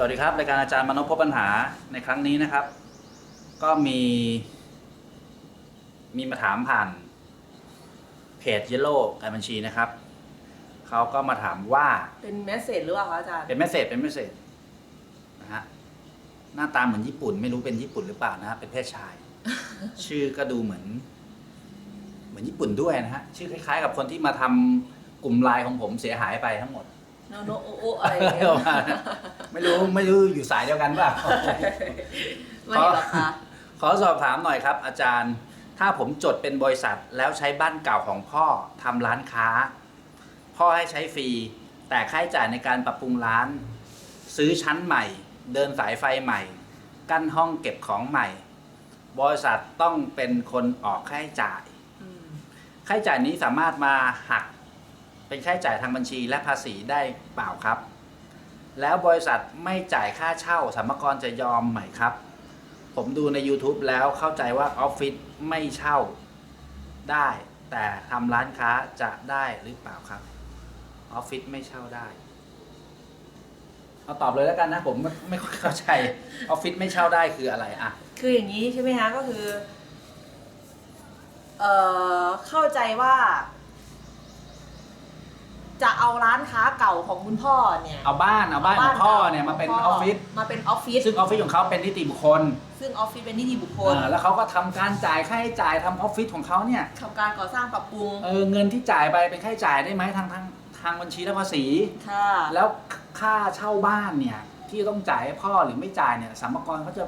สวัสดีครับรายการอาจารย์มนพพบปัญหาในครั้งนี้นะครับ ก็มี มีมาถามผ่านเพจเยลโล่การบัญชีนะครับเขาก็มาถามว่าเป็นเมสเซจหรือเปล่าคะอาจารย์ เป็นเมสเซจเป็นเมสเซจนะฮะหน้าตาเหมือนญี่ปุ่น ไม่รู้เป็นญี่ปุ่นหรือเปล่านะฮะเป็นเพศชาย ชื่อก็ดูเหมือน เหมือนญี่ปุ่นด้วยนะฮะชื่อคล้ายๆ กับคนที่มาทำกลุ่มไลน์ของผมเสียหายไปทั้งหมด โนโนโอโออะไรอย่างเงี้ยประมาณนั้นไม่รู้ไม่รู้อยู่สายเดียวกันเปล่าไม่หรอกค่ะ ขอสอบถามหน่อยครับ อาจารย์ ถ้าผมจดเป็นบริษัทแล้วใช้บ้านเก่าของพ่อทำร้านค้า พ่อให้ใช้ฟรี แต่ค่าใช้จ่ายในการปรับปรุงร้าน ซื้อชั้นใหม่ เดินสายไฟใหม่ กั้นห้องเก็บของใหม่ บริษัทต้องเป็นคนออกค่าใช้จ่ายอืมค่าใช้จ่ายนี้สามารถมาหัก เป็นค่าใช้จ่ายทางบัญชีและภาษีได้เปล่าครับ แล้วบริษัทไม่จ่ายค่าเช่าสัมภาระจะยอมไหมครับ ผมดูใน YouTube แล้วเข้าใจว่าออฟฟิศไม่เช่าได้ แต่ทำร้านค้าจะได้หรือเปล่าครับออฟฟิศไม่เช่าได้เอาตอบเลยแล้วกันนะผมไม่ไม่ค่อยเข้าใจออฟฟิศไม่เช่าได้คืออะไรอะคืออย่างนี้ใช่ไหมคะก็คือ เอ่อเข้าใจว่า จะเอาร้านค้าเก่าของคุณพ่อเนี่ยเอาบ้านเอาบ้านของพ่อเนี่ยมาเป็นออฟฟิศมาเป็นออฟฟิศซึ่งออฟฟิศของเขาเป็นนิติบุคคล ซึ่งออฟฟิศเป็นนิติบุคคลอ่าแล้วเขาก็ทำการจ่ายค่าใช้จ่ายทำออฟฟิศของเขาเนี่ยทำการก่อสร้างปรับปรุงเออเงินที่จ่ายไปเป็นค่าใช้จ่ายได้ไหมทางทางทางบัญชีและภาษีค่ะแล้วค่าเช่าบ้านเนี่ยที่ต้องจ่ายให้พ่อหรือไม่จ่ายเนี่ยสัมภาระเขาจะ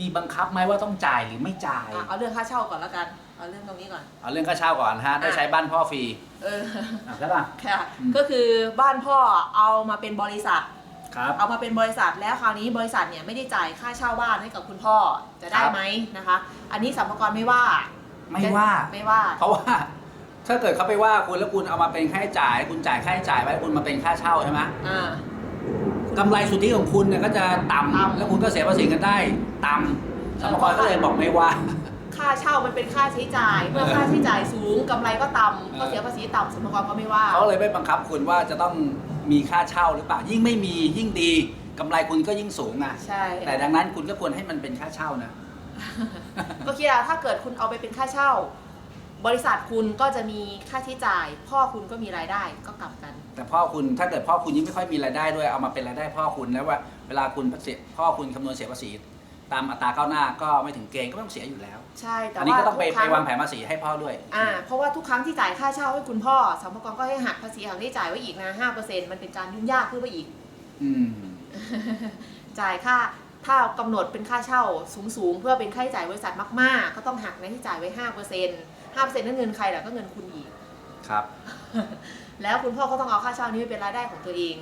มีบังคับไหมว่าต้องจ่ายหรือไม่จ่าย อะเอาเรื่องค่าเช่าก่อนแล้วกัน เอาเรื่องตรงนี้ก่อน เอาเรื่องค่าเช่าก่อนนะฮะ ได้ใช้บ้านพ่อฟรีเออ อะใช่ป่ะ ค่ะ อืม ก็คือบ้านพ่อเอามาเป็นบริษัท ครับ เอามาเป็นบริษัทแล้วคราวนี้บริษัทเนี่ยไม่ได้จ่ายค่าเช่าบ้านให้กับคุณพ่อจะได้ครับ ไหมนะคะ อันนี้สัมภาระไม่ว่าไม่ว่า ไม่ว่า เพราะว่า ถ้าเกิดเขาไปว่าคุณแล้วคุณเอามาเป็นค่าใช้จ่าย คุณจ่ายค่าใช้จ่ายไว้คุณมาเป็นค่าเช่าใช่ไหมอ่า กำไรสุทธิของคุณเนี่ยก็จะต่ำต่ำแล้วคุณก็เสียภาษีกันได้ต่ำสัมภาระก็เลยบอกไม่ว่า ค่าเช่ามันเป็นค่าใช้จ่าย เมื่อค่าใช้จ่ายสูงกำไรก็ต่ำก็เสียภาษีต่ำสัมภาระก็ไม่ว่าเขาเลยไม่บังคับคุณว่าจะต้องมีค่าเช่าหรือเปล่ายิ่งไม่มียิ่งดีกำไรคุณก็ยิ่งสูงนะใช่แต่ดังนั้นคุณก็ควรให้มันเป็นค่าเช่านะก็คิดว่าถ้าเกิดคุณเอาไปเป็นค่าเช่า บริษัทคุณก็จะมีค่าใช้จ่าย พ่อคุณก็มีรายได้ก็กลับกัน แต่พ่อคุณถ้าเกิดพ่อคุณยิ่งไม่ค่อยมีรายได้ด้วยเอามาเป็นรายได้พ่อคุณแล้วว่าเวลาคุณเสียพ่อคุณคำนวณเสียภาษีตามอัตราก้าวหน้าก็ไม่ถึงเกณฑ์ก็ไม่ต้องเสียอยู่แล้ว ใช่แต่อันนี้ว่าก็ต้องไปทุกคไปรั้งวางแผนภาษีให้พ่อด้วย อ่าเพราะว่าทุกครั้งที่จ่ายค่าเช่าให้คุณพ่อสัมภาระก็ให้หักภาษีหักที่จ่ายไว้อีกนะห้าเปอร์เซ็นต์มันเป็นการยุ่งยากขึ้นไปอีก อืม จ่ายค่าถ้ากำหนดเป็นค่าเช่าสูงๆ เพื่อเป็นค่าใช้จ่ายบริษัทมากๆ ก็ต้องหักในที่จ่ายไว้ห้าเปอร์เซ็นต์ ห้าเปอร์เซ็นต์นั่นเงินใครล่ะก็เงินคุณอีก ครับ แล้วคุณพ่อก็ต้องเอาค่าเช่านี้ไปเป็นรายได้ของตัวเอง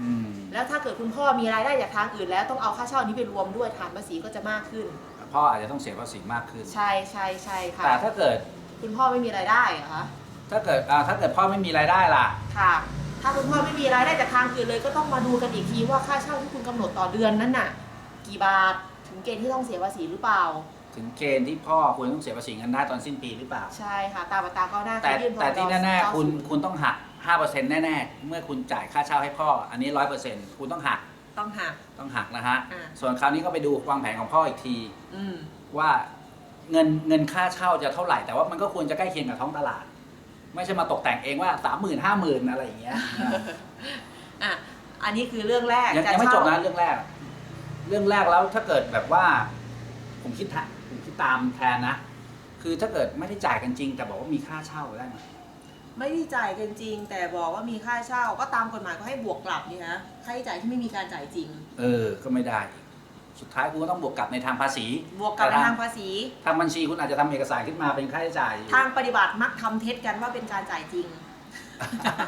อืมแล้วถ้าเกิดคุณพ่อมีรายได้จากทางอื่น แล้วต้องเอาค่าเช่านี้ไปรวมด้วยฐานภาษีก็จะมากขึ้น พ่ออาจจะต้องเสียภาษีมากขึ้น ใช่ใช่ใช่ค่ะ แต่ถ้าเกิดคุณพ่อไม่มีรายได้เหรอคะถ้าเกิดอ่าถ้าเกิดพ่อไม่มีรายได้ล่ะ ค่ะ ถ้าคุณพ่อไม่มีรายได้จากทางอื่นเลย ก็ต้องมาดูกันอีกทีว่าค่าเช่าที่คุณกำหนดต่อเดือนนั้นน่ะ กี่บาทถึงเกณฑ์ที่ต้องเสียภาษีหรือเปล่า ถึงเกณฑ์ที่พ่อควรต้องเสียภาษีเงินได้ตอนสิ้นปีหรือเปล่า ใช่ค่ะ ตามอัตราก้าวหน้าแต่คือยื่นพรบแต่ที่แน่ๆ90คุณคุณต้องหัก 5%แน่ๆ เมื่อคุณจ่ายค่าเช่าให้พ่อ อันนี้ 100%คุณต้องหักต้องหัก ต้องหักนะฮะ อ่า ส่วนคราวนี้ก็ไปดูวางแผนของพ่ออีกที อืม ว่าเงินเงินค่าเช่าจะเท่าไหร่ แต่ว่ามันก็ควรจะใกล้เคียงกับท้องตลาด ไม่ใช่มาตกแต่งเองว่า3 0 0 0 0 5 0,000อะไรอย่างเงี้ย อะ อันนี้คือเรื่องแรกยังจะยังไม่จเช่าบนะเรื่องแรก เรื่องแรกแล้วถ้าเกิดแบบว่า ผมคิดทะผมคิด ตามแทนนะ คือถ้าเกิดไม่ได้จ่ายกันจริง แต่บอกว่ามีค่าเช่าได้ไหมไม่ได้จ่ายกันจริง แต่บอกว่ามีค่าเช่าก็ตามกฎหมายก็ให้บวกกลับนี่ฮะค่าใช้จ่ายที่ไม่มีการจ่ายจริง เออ ก็ไม่ได้อีกสุดท้ายคุณก็ต้องบวกกลับในทางภาษีบวกกลับแต่ในทางทางภาษี ทางบัญชีคุณอาจจะทำเอกสารขึ้นมาเป็นค่าใช้จ่ายอยู่ ทางปฏิบัติมักทำเท็จกันว่าเป็นการจ่ายจริง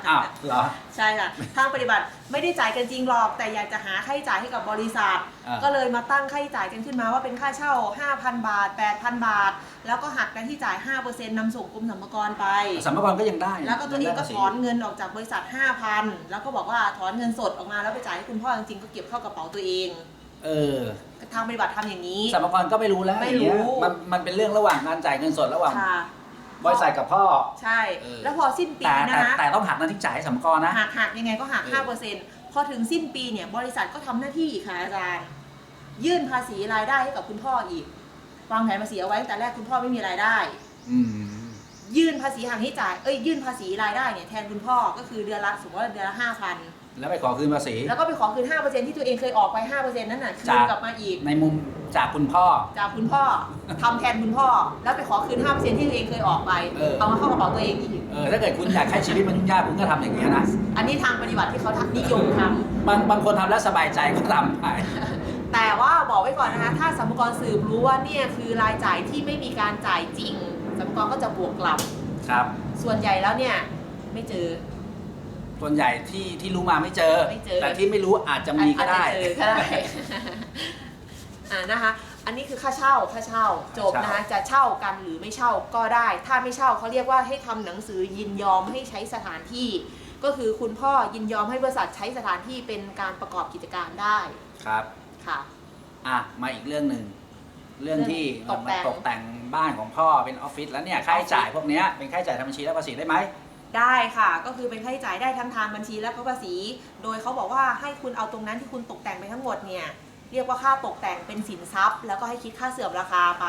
อ้าวเหรอ ใช่ค่ะทางปฏิบัติไม่ได้จ่ายกันจริงหรอก แต่อยากจะหาค่าใช้จ่ายให้กับบริษัท อ่า ก็เลยมาตั้งค่าใช้จ่ายกันขึ้นมาว่าเป็นค่าเช่า 5,000 บาท 8,000 บาท แล้วก็หักกันที่จ่าย 5%นำส่งกรมสรรพากรไป สัมภาระก็ยังได้แล้วก็ตัวเองก็ยังได้ภาษีถอนเงินออกจากบริษัท 5,000 แล้วก็บอกว่าถอนเงินสดออกมาแล้วไปจ่ายให้คุณพ่อจริงๆก็เก็บเข้ากระเป๋าตัวเองเออทางปฏิบัติทำอย่างนี้ สัมภาระก็ไม่รู้แล้วไม่อย่างเงี้ยรู้มันมันเป็นเรื่องระหว่างการจ่ายเงินสดระหว่าง ค่ะ บริษัทกับพ่อ ใช่ เออ แล้วพอสิ้นปีแต่นะแต่คะแต่ต้องหักหน้าที่จ่ายให้สัมภาระนะ หักหักยังไงก็หักเออ5%พพอถึงสิ้นปีเนี่ย บริษัทก็ทำหน้าที่อีกค่ะอาจารย์ ยื่นภาษีรายได้ให้กับคุณพ่ออีกวางแผนภาษีเอาไว้ตั้งแต่แรกคุณพ่อไม่มีรายได้ อืม ยื่นภาษีหักที่จ่ายเอ้ยยื่นภาษีรายได้เนี่ยแทนคุณพ่อก็คือเดือนละสมมติว่าเดือนละห้าพัน แล้วไปขอคืนภาษี แล้วก็ไปขอคืนห้าเปอร์เซ็นที่ตัวเองเคยออกไปห้าเปอร์เซ็นนั่นน่ะคืจานกกลับมาอีก ในมุมจากคุณพ่อ จากคุณพ่อทำแทนคุณพ่อ แล้วไปขอคืนห้าเปอร์เซ็นที่ตัวเองเคยออกไป เออ เอามาเข้ากระเป๋าตัวเองอีก เออถ้าเกิดคุณอยากให้ชีวิตมันยุ่งยากคุณก็ทำอย่างนี้ยนะ อันนี้ทางปฏิบัติที่เขาทำนิยมทำบางบางคนทำแล้วสบายใจก็ทำไปแต่ว่าบอกไว้ก่อนนะคะ ถ้าสรรพากรสืบรู้ว่าเนี่ยคือรายจ่ายที่ไม่มีการจ่ายจริงสรรพากรก็จะบวกกลับ ครับ ส่วนใหญ่แล้วเนี่ยไม่เจอ ส่วนใหญ่ที่ที่รู้มาไม่เจอ ไม่เจอ แต่ที่ไม่รู้อาจจะมีก็ได้ อาจจะเจอก็ได้ อ่านะคะ อันนี้คือค่าเช่าค่าเช่าจบนะคะจะเช่ากันหรือไม่เช่าก็ได้ ถ้าไม่เช่าเขาเรียกว่าให้ทำหนังสือยินยอมให้ใช้สถานที่ ก็คือคุณพ่อยินยอมให้บริษัทใช้สถานที่เป็นการประกอบกิจการได้ครับ ค่ะ อะ มาอีกเรื่องหนึ่ง เรื่องที่ตกแต่งตกแต่งบ้านของพ่อเป็นออฟฟิศแล้วเนี่ย ค่าใช้จ่ายพวกเนี้ยเป็นค่าใช้จ่ายทางบัญชีและภาษีได้ไหม ได้ค่ะ ก็คือเป็นค่าใช้จ่ายได้ทั้งทางบัญชีและภาษี โดยเขาบอกว่าให้คุณเอาตรงนั้นที่คุณตกแต่งไปทั้งหมดเนี่ยเรียกว่าค่าตกแต่งเป็นสินทรัพย์ แล้วก็ให้คิดค่าเสื่อมราคาไป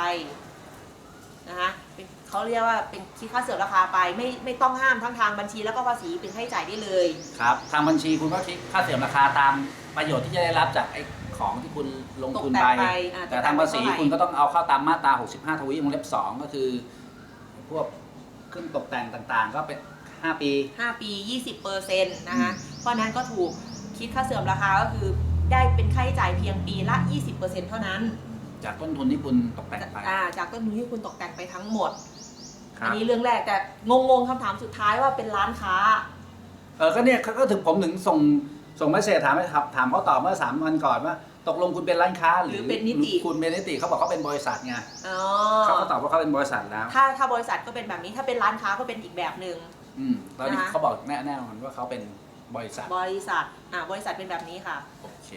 นะคะเป็นเขาเรียกว่าเป็นคิดค่าเสื่อมราคาไปไม่ไม่ต้องห้ามทั้งทางบัญชีแล้วก็ภาษีเป็นค่าใช้จ่ายได้เลยครับทางบัญชีคุณก็คิดค่าเสื่อมราคาตามประโยชน์ที่จะได้รับจากไอ้ของที่คุณลงทุนตกแต่ไปงไปอ่าแต่ทางภาษีตกแต่งไปคุณก็ต้องเอาเข้าตามมาตรา 65 ทวีวงเล็บ 2 ก็คือ พวกเครื่องตกแต่งต่างๆ ก็เป็น 5 ปี 5 ปี 20เปอร์เซ็นต์นะคะ เพราะนั้นก็ถูกคิดค่าเสื่อมราคาก็คือได้เป็นค่าใช้จ่ายเพียงปีละ 20เปอร์เซ็นต์เท่านั้นจากต้นทุนที่คุณตกแต่งไปอ่าจากต้นทุนที่คุณตกแต่งไปทั้งหมดครัอับนนี้เรื่องแรกแต่งงๆคำถามสุดท้ายว่าเป็นร้านค้า เออก็เนี่ยเขาก็ถึงผมถึงส่งส่งเมสเซจถามให้ถามถามเขาตอบเมื่อ3วันก่อนว่า ตกลงคุณเป็นร้านค้า หรือหรือเป็นนิติหรือคุณเป็นนิติเขาบอกเขาเป็นบริษัทไงอ๋อเขาก็ตอบว่าเขาเป็นบริษัทแล้ว ถ้าถ้าบริษัทก็เป็นแบบนี้ถ้าเป็นร้านค้าก็เป็นอีกแบบหนึ่ง อืมตอนนี้นะคะ เขาบอกแน่แน่นอนว่าเขาเป็นบริษัท บริษัทอ่าบริษัทเป็นแบบนี้ค่ะ โอเค